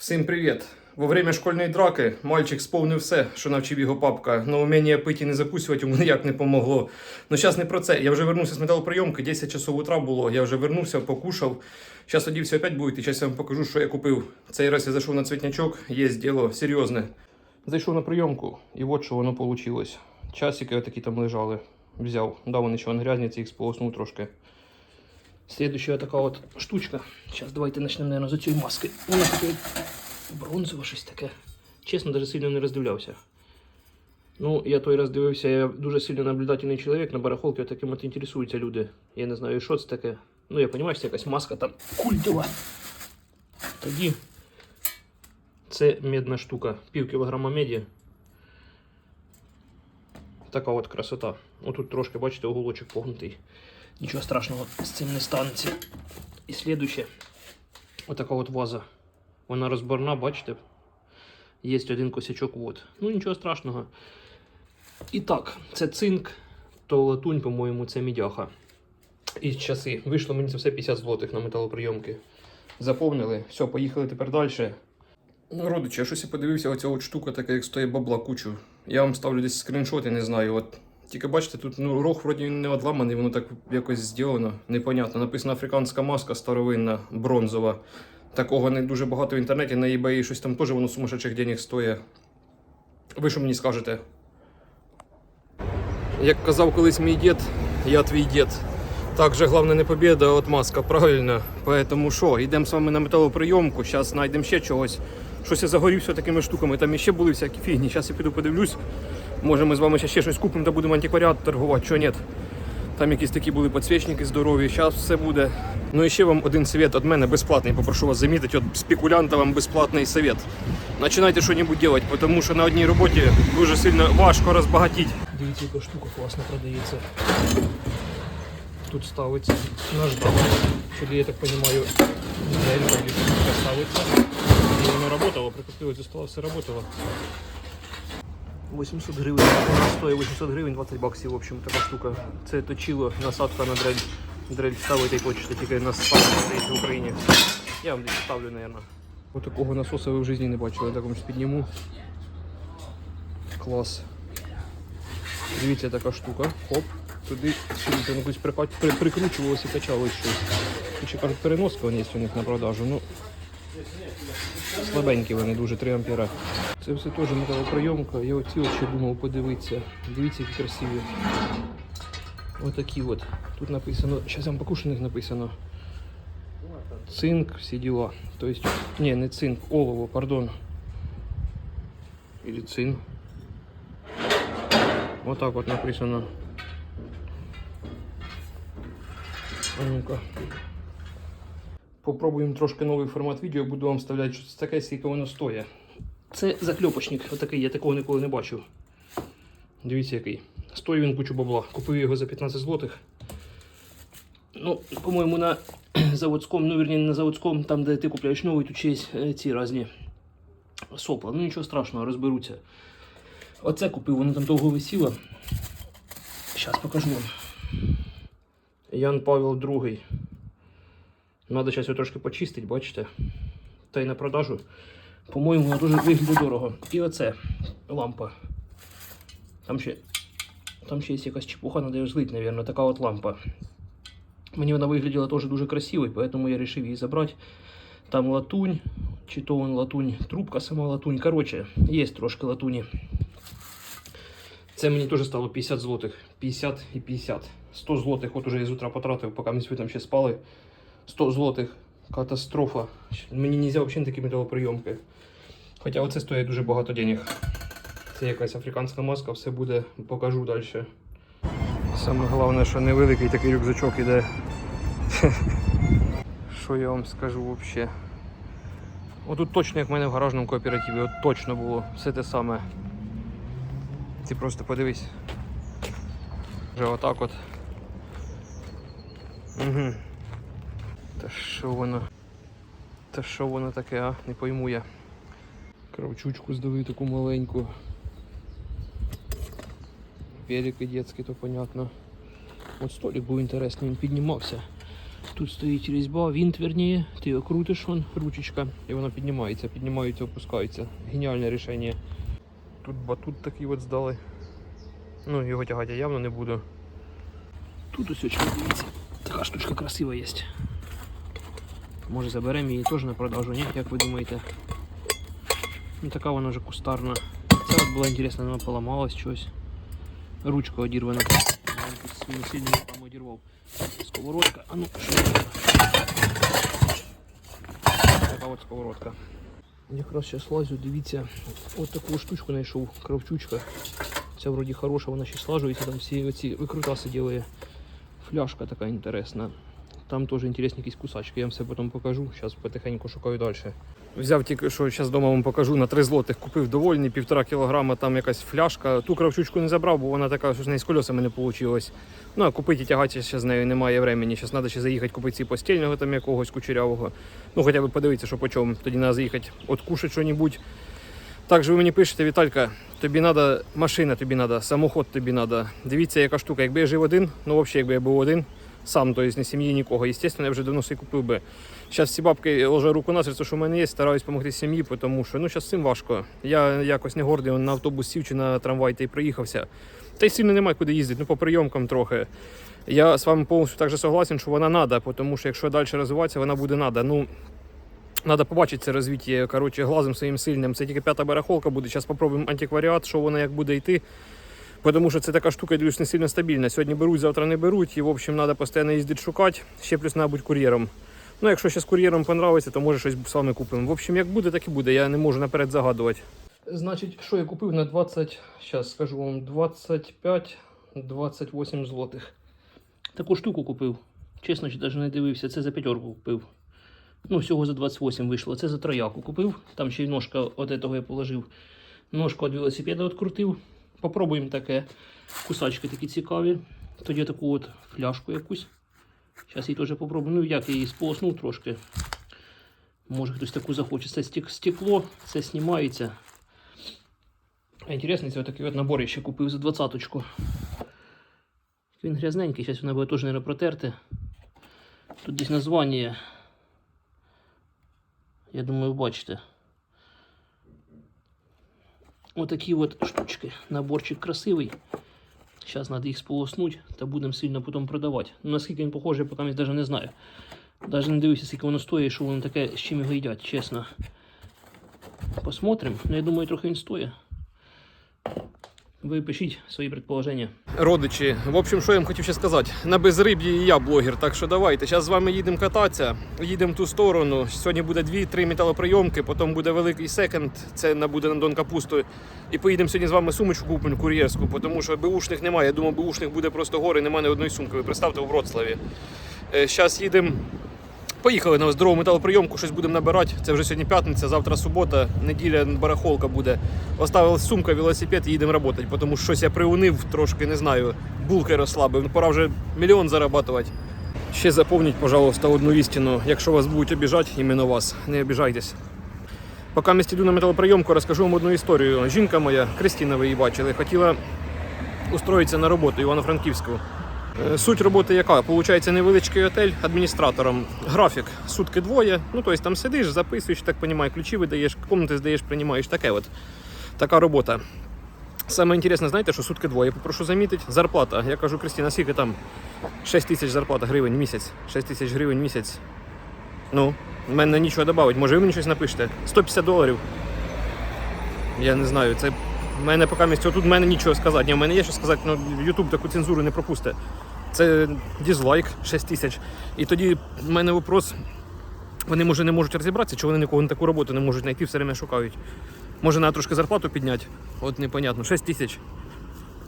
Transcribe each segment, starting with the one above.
Всім привіт! Во время школьної драки мальчик сповнив все, що навчив його папка, но уміння пити і не закусувати йому ніяк не помогло. Ну зараз не про це. Я вже вернувся з металоприйомки, 10 часов утра було. Я вже вернувся, покушав. Зараз одівся опять буде, і зараз я вам покажу, що я купив. Цей раз я зайшов на цвітнячок, є діло серйозне. Зайшов на прийомку, і от що воно вийшло. Часики отакі там лежали. Взяв. Да, вони ще грязні, це їх сполоснув трошки. Следующая така от штучка. Зараз давайте почнемо, наверное, з цієї маски. Вона таке бронзове щось таке. Чесно, навіть сильно не роздивлявся. Ну, я той раз дивився, я дуже сильно наблюдательний чоловік, на барахолці таким от інтересуються люди. Я не знаю, що це таке. Ну, я розумію, що це якась маска там культова. Тоді це медна штука. Пів кілограма меді. Така от красота. Отут трошки, бачите, уголочок погнутий. Нічого страшного з цим не станеться. І слідуще. Отака от ваза. Вона розборна, бачите? Є один косячок вот. Ну нічого страшного. І так, це цинк, то латунь, по-моєму, це мідяха. І часи. Вийшло мені це все 50 злотих на металоприйомки. Заповнили. Все, поїхали тепер далі. Ну, родичі, я щось подивився, оця от штука така, як стоїть бабла кучу. Я вам ставлю десь скріншоти, не знаю. От. Тільки бачите, тут ну, рог вроді не одламаний, воно так якось зроблено. Непонятно. Написано африканська маска старовинна, бронзова. Такого не дуже багато в інтернеті, на eBay щось там теж воно сумасшедших денег стоїть. Ви що мені скажете? Як казав колись мій дід, я твій дід. Так же головне не побіда, а от маска, правильно. Поэтому що, йдемо з вами на металоприйомку, зараз знайдемо ще чогось. Щось я загорівся такими штуками, там іще були всякі фігні. Зараз я піду подивлюсь. Може ми з вами ще, щось купимо та будемо антикваріат торгувати, що ні. Там якісь такі були підсвічники здорові, зараз все буде. Ну і ще вам один совет від мене безплатний. Попрошу вас замітити, от спекулянта вам безплатний совет. Починайте щось робити, тому що на одній роботі дуже сильно важко розбагатіти. Дивіться, яка штука класно продається. Тут ставиться наждак. Сюди, я так розумію, ставиться. І воно працювало, прикрутилось до все працювало. 800 гривень, вона стоїть 800 гривень, 20 баксів, в общем, така штука. Це точило, насадка на дрель. Дрель ставити хочете, тільки на стоїть в Україні. Я вам десь ставлю, мабуть. Ось такого насоса ви в житті не бачили, я так вам підніму. Клас. Дивіться, така штука. Хоп. Туди сюди там якось при, прикручувалося і качалось щось. Чи кажуть, переноска є у них на продажу. Ну, слабенькі вони, дуже 3 ампера. Це все теж металоприйомка. Я оці ще думав подивитися. Дивіться, які красиві. Отакі от. Тут написано, зараз вам покажу, що них написано. Цинк, всі діла. Тобто, ні, не цинк, олово, пардон. Или цин. Вот так вот написано. А. Попробуємо трошки новий формат відео, буду вам вставляти щось таке, скільки воно стоїть. Це закльопочник, отакий, я такого ніколи не бачив. Дивіться який. Стоїть він кучу бабла. Купив його за 15 злотих. Ну, по-моєму, на заводському, ну, вірні, не на заводському, там, де ти купляєш новий, тут ще е, ці різні сопла. Ну нічого страшного, розберуться. Оце купив, воно там довго висіло. Зараз покажу вам. Ян Павел II. Надо зараз його трошки почистити, бачите? Та й на продажу. По-моєму, воно дуже виглядає дорого. І оце лампа. Там ще, там ще є якась чепуха, треба її злити, мабуть, така от лампа. Мені вона виглядала теж дуже красивою, поэтому я вирішив її забрати. Там латунь, чи то вон латунь, трубка сама латунь. Коротше, є трошки латуні. Це мені теж стало 50 злотих. 50 і 50. 100 злотих, от уже я з утра потратив, поки ми з ви там ще спали. 100 злотих. Катастрофа. Мені не можна взагалі такі металоприйомки. Хоча оце стоїть дуже багато денег. Це якась африканська маска, все буде, покажу далі. Саме головне, що невеликий такий рюкзачок іде. Що я вам скажу взагалі? Отут точно як в мене в гаражному кооперативі, от точно було все те саме. Ти просто подивись. Вже отак от. Угу. Та що воно? Та що воно таке, а? Не пойму я. Кравчучку здали таку маленьку. Великий детський, то понятно. От столик був інтересний, він піднімався. Тут стоїть різьба, вінт, верніє, ти його крутиш, вон, ручечка, і вона піднімається, піднімається, опускається. Геніальне рішення. Тут батут такий от здали. Ну, його тягати я явно не буду. Тут ось очки, дивіться, така штучка красива є. Може заберемо її теж на продажу, ні? Як ви думаєте? Ну така вона вже кустарна. Це от було інтересно, вона поламалась щось. Ручка одірвана. Я тут сильно сильно там одірвав. Сковородка. А ну, що це? Така от сковородка. Якраз зараз лазю, дивіться, от таку штучку знайшов, кравчучка. Ця вроді хороша, вона ще слажується, там всі оці викрутаси ділає. Фляжка така інтересна. Там теж інтересні якісь кусачки, я вам все потім покажу. Зараз потихеньку шукаю далі. Взяв тільки що зараз вдома вам покажу на 3 злотих. Купив довольний, півтора кілограма, там якась фляжка. Ту кравчучку не забрав, бо вона така, що з неї з колесами не вийшло. Ну, а купити і тягати з нею немає времени. Зараз треба ще заїхати купити ці постільного там якогось кучерявого. Ну, хоча б подивитися, що по чому. Тоді треба заїхати, откушати щось. Також ви мені пишете, Віталька, тобі треба машина, тобі треба, самоход тобі треба. Дивіться, яка штука. Якби я жив один, ну взагалі, якби я був один, сам, тобто не сім'ї нікого. Звісно, я вже давно собі купив би. Зараз ці бабки ложу руку на серце, що в мене є, стараюсь допомогти сім'ї, тому що ну, зараз цим важко. Я якось не гордий, на автобус сів чи на трамвай та й приїхався. Та й сильно немає куди їздити, ну по прийомкам трохи. Я з вами повністю так согласен, що вона треба, тому що якщо далі розвиватися, вона буде треба. Ну, Надо побачити це розвиття коротше, глазом своїм сильним. Це тільки п'ята барахолка буде. Зараз спробуємо антикваріат, що вона як буде йти. Тому що це така штука, я дивлюсь, не сильно стабільна. Сьогодні беруть, завтра не беруть. І, в общем, треба постійно їздити шукати. Ще плюс треба кур'єром. Ну, якщо ще з кур'єром понравиться, то може щось вами купимо. В общем, як буде, так і буде. Я не можу наперед загадувати. Значить, що я купив на 20, зараз скажу вам, 25-28 злотих. Таку штуку купив. Чесно, навіть не дивився, це за п'ятерку купив. Ну, всього за 28 вийшло. Це за трояку купив. Там ще й ножка от того я положив. Ножку від велосипеда відкрутив. Попробуємо таке. Кусачки такі цікаві. Тоді таку от фляжку якусь. Зараз її теж попробую. Ну, як я її сполоснув трошки. Може хтось таку захоче. Це стек- стекло, це знімається. Інтересний, це такий от набор я ще купив за двадцяточку. Він грязненький, зараз воно буде теж, мабуть, протерте. Тут десь названня. Я думаю, бачите. Отакі от штучки. Наборчик красивий. Зараз треба їх сполоснути та будемо сильно потім продавати. Ну, наскільки він похожий, я поки навіть не знаю. Навіть не дивлюся, скільки воно стоїть, що воно таке, з чим його їдять, чесно. Посмотрим. Ну, я думаю, трохи він стоїть. Ви пишіть свої предположення. Родичі, в общем, що я вам хотів ще сказати. На безриб'ї і я блогер, так що давайте. Зараз з вами їдемо кататися, їдемо в ту сторону. Сьогодні буде 2-3 металоприйомки, потім буде великий секонд, це буде на Дон Капусту. І поїдемо сьогодні з вами сумочку купимо кур'єрську, тому що беушних немає. Я думав, беушних буде просто гори, немає ні одної сумки. Ви представте у Вроцлаві. Зараз їдемо. Поїхали на здорову металоприйомку, щось будемо набирати. Це вже сьогодні п'ятниця, завтра субота, неділя барахолка буде. Оставилась сумка, велосипед і їдемо працювати, тому що щось я приунив трошки, не знаю, булки розслабив. Ну, пора вже мільйон зарабатувати. Ще заповніть, пожалуйста, одну істину. Якщо вас будуть обіжати, іменно вас, не обіжайтесь. Поки ми йду на металоприйомку, розкажу вам одну історію. Жінка моя, Кристина, ви її бачили, хотіла устроїтися на роботу Івано-Франківську. Е, Суть роботи яка? Получається невеличкий отель адміністратором. Графік сутки двоє. Ну тобто там сидиш, записуєш, так розумію, ключі видаєш, комнати здаєш, приймаєш. Таке от. Така робота. Саме інтересне, знаєте, що сутки двоє. Попрошу замітити. Зарплата. Я кажу, Кристина, скільки там? 6 тисяч зарплата гривень в місяць. 6 тисяч гривень в місяць. Ну, в мене нічого додати. Може, ви мені щось напишете? 150 доларів. Я не знаю, це в мене поки місць. Тут в мене нічого сказати. Ні, в мене є що сказати, але YouTube таку цензуру не пропусте. Це дізлайк 6 тисяч. І тоді в мене вопрос. Вони може не можуть розібратися, чи вони нікого на таку роботу не можуть знайти, все время шукають. Може, треба трошки зарплату підняти. От непонятно. 6 тисяч.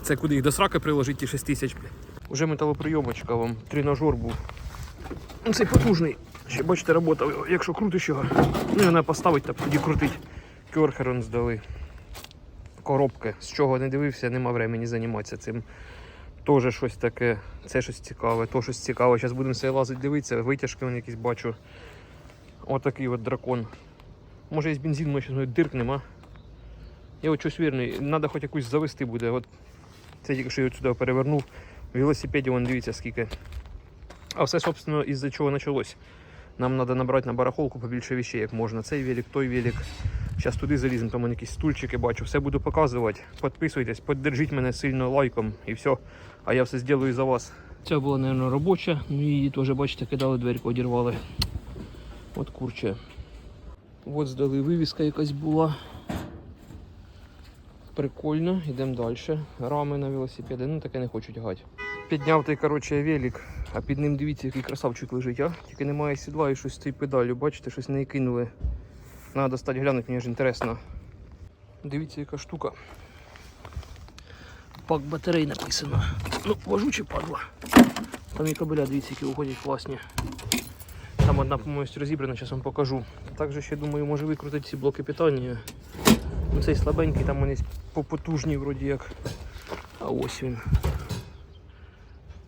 Це куди їх до сраки приложити, ті 6 тисяч. Уже металоприйомочка вам, тренажер був. Ну, Цей потужний. Ще бачите, робота. Якщо крутиш його, ну його поставить та тоді крутить. Кьорхерон здали. Коробки. З чого не дивився, нема времени займатися цим. Теж щось таке, це щось цікаве, то щось цікаве. Зараз будемо все лазити, дивитися, витяжки вон якісь бачу. Отакий от дракон. Може є бензин, ми ще диркнемо, а? Я от щось вірний, треба хоч якусь завести буде. От це тільки що я сюди перевернув. В велосипеді вон дивіться скільки. А все, собственно, із-за чого почалось. Нам треба набрати на барахолку побільше вещей, як можна. Цей велик, той велик. Зараз туди заліземо, там якісь стульчики бачу. Все буду показувати. Підписуйтесь, піддержіть мене сильно лайком і все. А я все зроблю за вас. Ця була, мабуть, робоча, ну її теж, бачите, кидали, дверку одірвали. От курче. От здали вивіска якась була. Прикольно, йдемо далі. Рами на велосипеди, ну таке не хочуть гати. Підняв той, коротше, велик, а під ним дивіться, який красавчик лежить, а? Тільки немає сідла і щось з цією педалю. Бачите, щось не кинули. Надо достати глянути, мені ж інтересно. Дивіться, яка штука. Пак батарей написано. Ну, вожучий падла. Там і кабеля, дивіться, які виходять класні. Там одна повністю розібрана, зараз вам покажу. Також ще думаю, може викрутити ці блоки питання. Ну, цей слабенький, там вони попотужні вроді як. А ось він.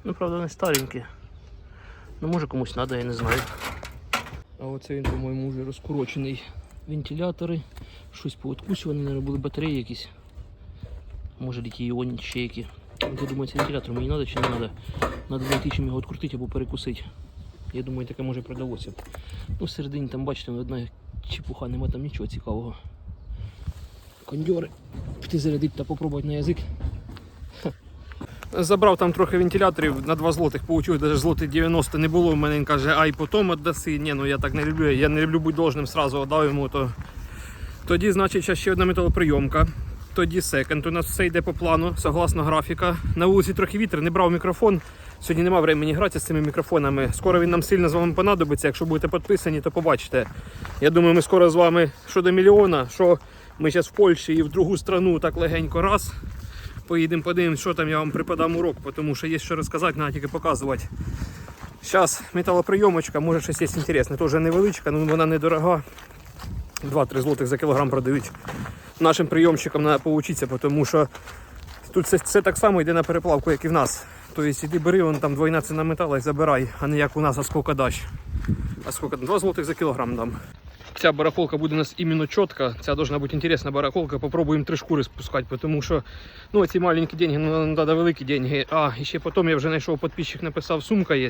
Ну, правда, не старенький. Ну, може комусь треба, я не знаю. А оце він, по-моєму, вже розкорочений. Вентилятори, щось пооткусювані, мабуть, були батареї якісь. Може літій-іонні ще які. Ну, думаю, це вентилятор мені треба чи не треба. Треба знайти чим його відкрутити або перекусити. Я думаю, таке може продалося. Ну, всередині там, бачите, одна чепуха, нема там нічого цікавого. Кондьори. Піти зарядити та попробувати на язик. Забрав там трохи вентиляторів на 2 злотих, получив, навіть злотих 90 не було. У мене він каже, ай потім віддаси. Ні, ну я так не люблю. Я не люблю бути должним, сразу віддав йому. То... Тоді, значить, ще одна металоприйомка. Тоді секонд. У нас все йде по плану, согласно графіка. На вулиці трохи вітер, не брав мікрофон. Сьогодні немає времени гратися з цими мікрофонами. Скоро він нам сильно з вами понадобиться. Якщо будете підписані, то побачите. Я думаю, ми скоро з вами що до мільйона, що ми зараз в Польщі і в другу страну так легенько раз. Поїдемо подивимось, що там я вам преподам урок, тому що є що розказати, треба тільки показувати. Зараз металоприйомочка, може щось є інтересне. Теж невеличка, але вона недорога. 2-3 злотих за кілограм продають. Нашим прийомщикам треба поучитися, тому що тут все, все так само йде на переплавку, як і в нас. Тобто іди бери, вон там двойна ціна метала і забирай, а не як у нас, а скільки даш. А скільки? 2 злотих за кілограм дам. Ця барахолка буде у нас іменно чітка. Ця должна бути інтересна барахолка. Попробуємо три шкури спускати, тому що ну, ці маленькі деньги, ну треба великі деньги. А, і ще потім я вже знайшов підписчик, написав, сумка є.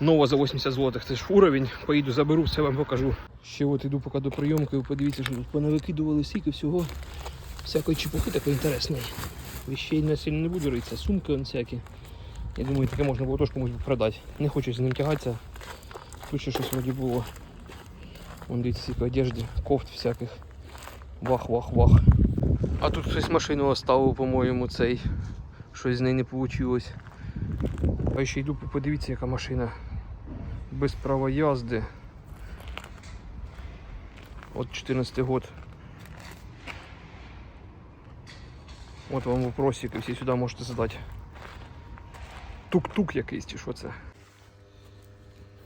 Нова за 80 злотих. Це ж уровень. Поїду, заберу, все вам покажу. Ще от іду поки до прийомки, подивіться, що тут понавикидували стільки всього. Всякої чепухи такої інтересної. Вещей на сильно не буду ритися, сумки он всякі. Я думаю, таке можна було теж комусь продати. Не хочу з ним тягатися. Тут ще щось вроді було. Вон дивіться, скільки одежди, кофт всяких. Вах, вах, вах. А тут хтось машину оставив, по-моєму, цей. Щось з неї не вийшло. А ще йду, подивіться, яка машина. Без права їзди. От 14 год. От вам вопросик, всі сюди можете задати. Тук-тук якийсь чи що це.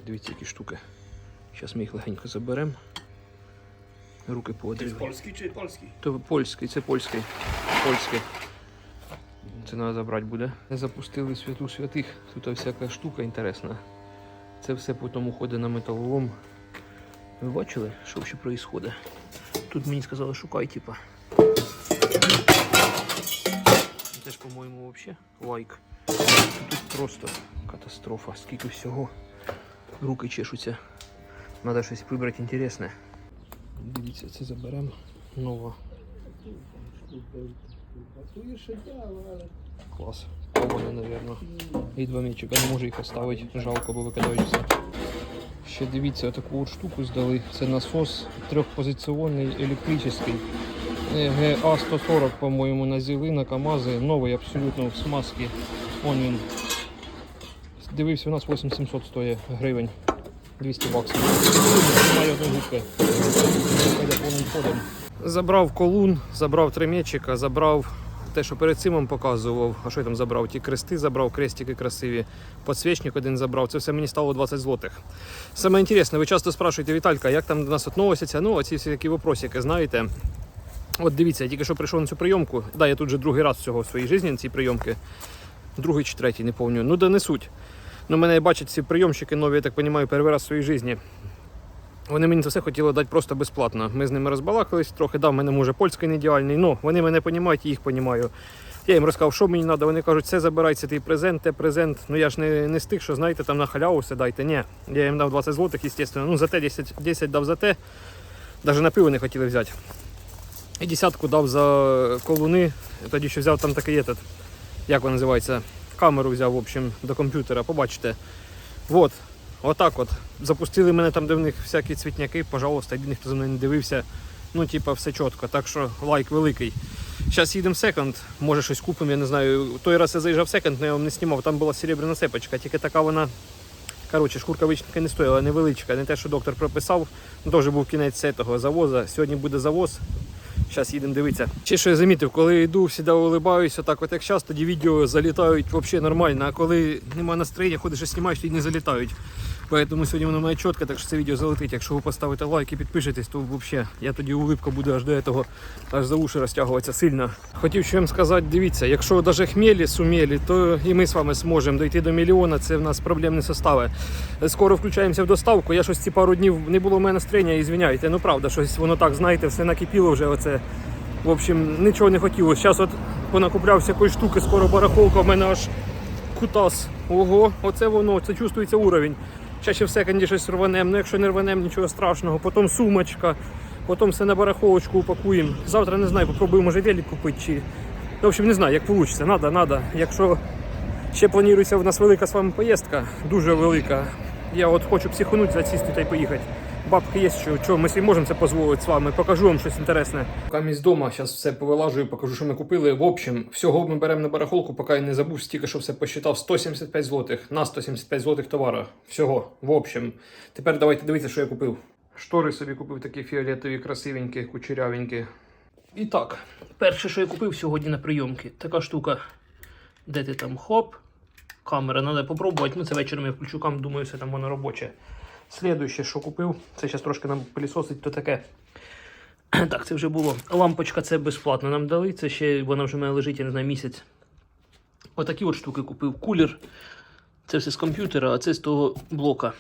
Дивіться, які штуки. Зараз ми їх легенько заберемо. Руки поодріваємо. Polski czy polski? То польський, це польський. Польський. Це треба забрати буде. Запустили святу святих. Тут всяка штука інтересна. Це все потім уходить на металолом. Ви бачили, що ще відбувається? Тут мені сказали, шукай, типа. Це ж, по-моєму, взагалі лайк. Тут просто катастрофа. Скільки всього. Руки чешуться. Треба щось вибрати інтересне. Дивіться, це заберемо. Нова. Клас. Коване, напевно. І два м'ячика. Не можу їх оставити. Жалко, бо викидають. Ще дивіться, таку от штуку здали. Це насос трьохпозиціонний електричний. Е, ГА-140, по-моєму, на зіли, на КАМАЗи. Новий абсолютно в смазці. Он він. Дивився, у нас 8700 стоїть гривень. 200 баксів. Одну. Забрав колун, забрав три м'ячика, забрав те, що перед цим вам показував. А що я там забрав? Ті крести забрав, крестики красиві. Подсвічник один забрав. Це все мені стало 20 злотих. Саме інтересне, ви часто спрашуєте, Віталька, як там до нас относяться? Ну, оці всі такі вопросики, знаєте. От дивіться, я тільки що прийшов на цю прийомку. Да, я тут вже другий раз всього в своїй житті на ці прийомки. Другий чи третій, не пам'ятаю. Ну, да не суть. Ну, мене бачать ці прийомщики нові, я так розумію, перший раз в своїй житті. Вони мені це все хотіли дати просто безплатно. Ми з ними розбалакались трохи, да, в мене може польський не ідеальний, але вони мене розуміють, і їх розумію. Я їм розказав, що мені треба. Вони кажуть, це забирайте твій презент, те презент. Ну я ж не, не з тих, що знаєте, там на халяву все дайте. Ні. Я їм дав 20 злотих, звісно. Ну за те 10, 10 дав за те. Навіть на пиво не хотіли взяти. І десятку дав за колуни. Тоді ще взяв там такий этот, як він називається, камеру взяв, в общем, до комп'ютера, побачите. Вот. Отак от. Запустили мене там, де в них всякі цвітняки, пожалуйста, єдиний, хто за мною не дивився. Ну, типа, все чітко. Так що лайк великий. Зараз їдемо в секонд, може щось купимо, я не знаю. Той раз я заїжджав в секонд, але я вам не знімав, там була серебряна цепочка, тільки така вона. Коротше, шкурка вичника не стоїла, невеличка, не те, що доктор прописав. Ну, Теж був кінець цього завоза. Сьогодні буде завоз. Зараз їдемо дивитися. Ще що я замітив, коли йду, завжди улибаюся, так от як зараз, тоді відео залітають взагалі нормально. А коли немає настроєння, ходиш і знімаєш, тоді не залітають. Поэтому сьогодні воно має чітко, так що це відео залетить. Якщо ви поставите лайк і підпишетесь, то взагалі я тоді улипка буде аж до цього, аж за уші розтягуватися сильно. Хотів що вам сказати, дивіться, якщо навіть хмелі суміли, то і ми з вами зможемо дойти до мільйона. Це в нас проблем не состави. Скоро включаємося в доставку. Я щось ці пару днів не було в мене настроєння, і звиняйте. Ну правда, щось воно так, знаєте, все накипіло вже. Оце. В общем, нічого не хотілося. Зараз от понакупляв всякої штуки, скоро барахолка, в мене аж кутас. Ого, оце воно, це чувствується уровень. Ще все, в щось рванем, ну якщо не рванем, нічого страшного. Потім сумочка, потім все на бараховочку упакуємо. Завтра не знаю, попробую, може велик купити чи. Ну, в общем, не знаю, як вийде. Надо, надо. Якщо ще планується в нас велика з вами поїздка, дуже велика. Я от хочу психануть, засісти та й поїхати. Бабки є, що, що ми собі можемо це дозволити з вами. Покажу вам щось інтересне. Камість вдома, зараз все повилажую, покажу, що ми купили. В общем, всього ми беремо на барахолку, поки я не забув, стільки, що все посчитав. 175 злотих на 175 злотих товара. Всього. В общем. Тепер давайте дивитися, що я купив. Штори собі купив такі фіолетові, красивенькі, кучерявенькі. І так, перше, що я купив сьогодні на прийомки, така штука. Де ти там хоп? Камера, треба попробувати. Ну, це вечором я включу камеру, думаю, все там воно робоче. Слідуюче, що купив, це зараз трошки нам пилісосить, то таке. Так, це вже було. Лампочка це безплатно нам дали. Це ще вона вже в мене лежить, я не знаю, місяць. Отакі от штуки купив. Кулер. Це все з комп'ютера, а це з того блока.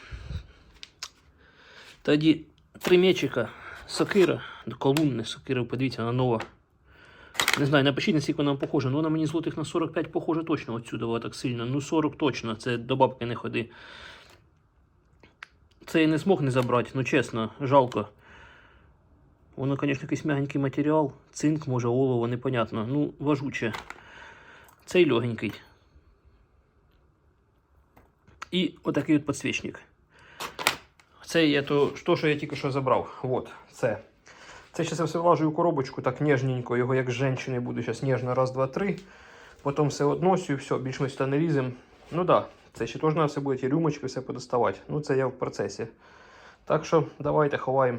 Тоді три м'ячика, сокира, колумни, сокира, подивіться, вона нова. Не знаю, напишіть, наскільки вона похожа. Ну, вона мені злотих на 45 похожа точно отсюди, так сильно. Ну, 40 точно, це до бабки не ходи. Це я не змог не забрати, ну чесно, жалко. Воно, звісно, якийсь м'ягенький матеріал. Цинк, може, олово, непонятно. Ну, важуче. Цей легенький. І отакий от підсвічник. Це я то, то, що я тільки що забрав. Вот, це. Це зараз я все влажу у коробочку, так ніжненько, його як жінки буду. Зараз ніжно, раз, два, три. Потім все односю все, більш ми сюди не ліземо. Ну так, це ще теж треба все буде ті рюмочки, все подоставати. Ну це я в процесі. Так що давайте ховаємо.